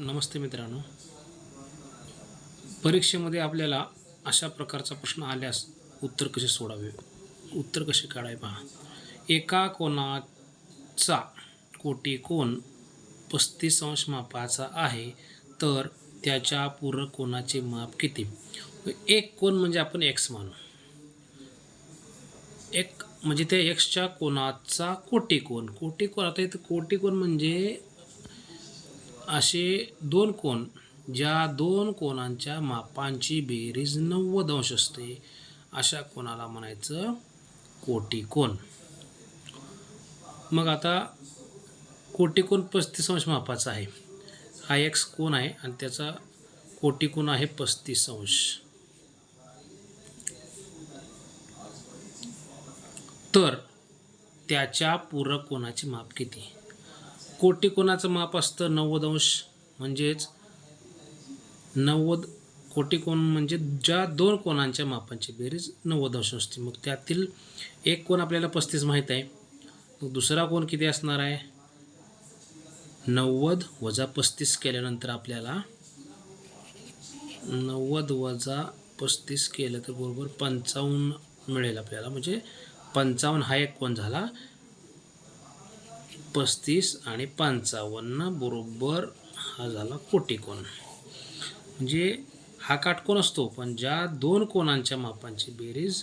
नमस्ते मित्रांनो. परीक्षेमध्ये आपल्याला अशा प्रकारचा प्रश्न आल्यास उत्तर कसे सोडावे? उत्तर कसे काढावे पहा. एका कोणाचा कोटी कोण पस्तीस अंश मापाचा आहे तर त्याच्या पूरक कोणाचे माप किती? एक कोण म्हणजे आपण एक्स मानू. एक म्हणजे त्या एक्सच्या कोणाचा कोटी कोण कोटी कोण आता इथं कोटी कोण म्हणजे असे दोन कोण ज्या दोन कोणांच्या मापांची बेरीज नव्वद अंश असते अशा कोणाला म्हणायचं कोटी कोण. मग आता कोटी कोण पस्तीस अंश मापाचा आहे. हा एक्स कोण आहे आणि त्याचा कोटी कोण आहे पस्तीस अंश. तर त्याच्या पूरक कोणाची माप किती? कोटी कोणाचं माप असतं? नव्वद अंश म्हणजेच नव्वद कोटी कोण म्हणजे ज्या दोन कोणांच्या मापांची बेरीज नव्वद अंश असते. मग त्यातील एक कोण आपल्याला पस्तीस माहीत आहे. मग दुसरा कोण किती असणार आहे? नव्वद वजा पस्तीस केल्यानंतर आपल्याला नव्वद वजा पस्तीस केलं तर बरोबर पंचावन्न मिळेल आपल्याला. म्हणजे पंचावन्न हा एक कोण झाला? पस्तीस आणि पंचावन्न बरोबर हा झाला कोटी कोण म्हणजे हा काटकोन असतो पण ज्या दोन कोणांच्या मापांची बेरीज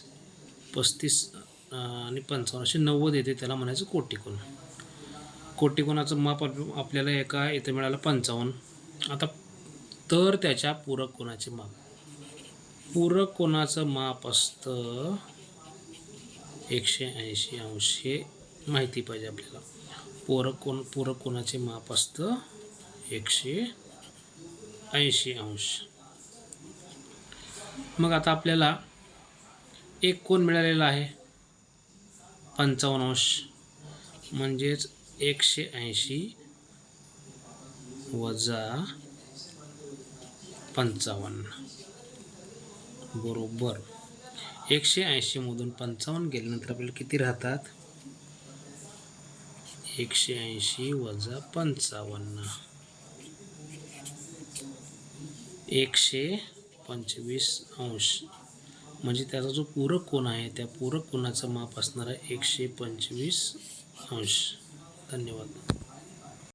पस्तीस आणि पंचावन्नशे नव्वद येते त्याला म्हणायचं कोटी कोण माप आप- आपल्याला एका इथं मिळालं पंचावन्न. आता तर त्याच्या पूरक कोणाचे माप? पूरक कोणाचं माप असतं एकशे ऐंशी अंश हे माहिती पाहिजे आपल्याला. पूरक कोण पूरक कोणाचे माप असतं? एकशे ऐंशी अंश. मग आता आपल्याला एक कोण मिळालेला आहे? पंचावन्न अंश. म्हणजेच एकशे ऐंशी वजा पंचावन्न. बरोबर. एकशे ऐंशीमधून पंचावन्न गेल्यानंतर आपल्याला किती राहतात? एकशे ऐंशी वजा पंचावन्न. एकशे पंचवीस अंश. म्हणजे त्याचा जो पूरक कोण आहे त्या पूरक कोणाचं माप असणार आहे एकशे पंचवीस अंश. धन्यवाद.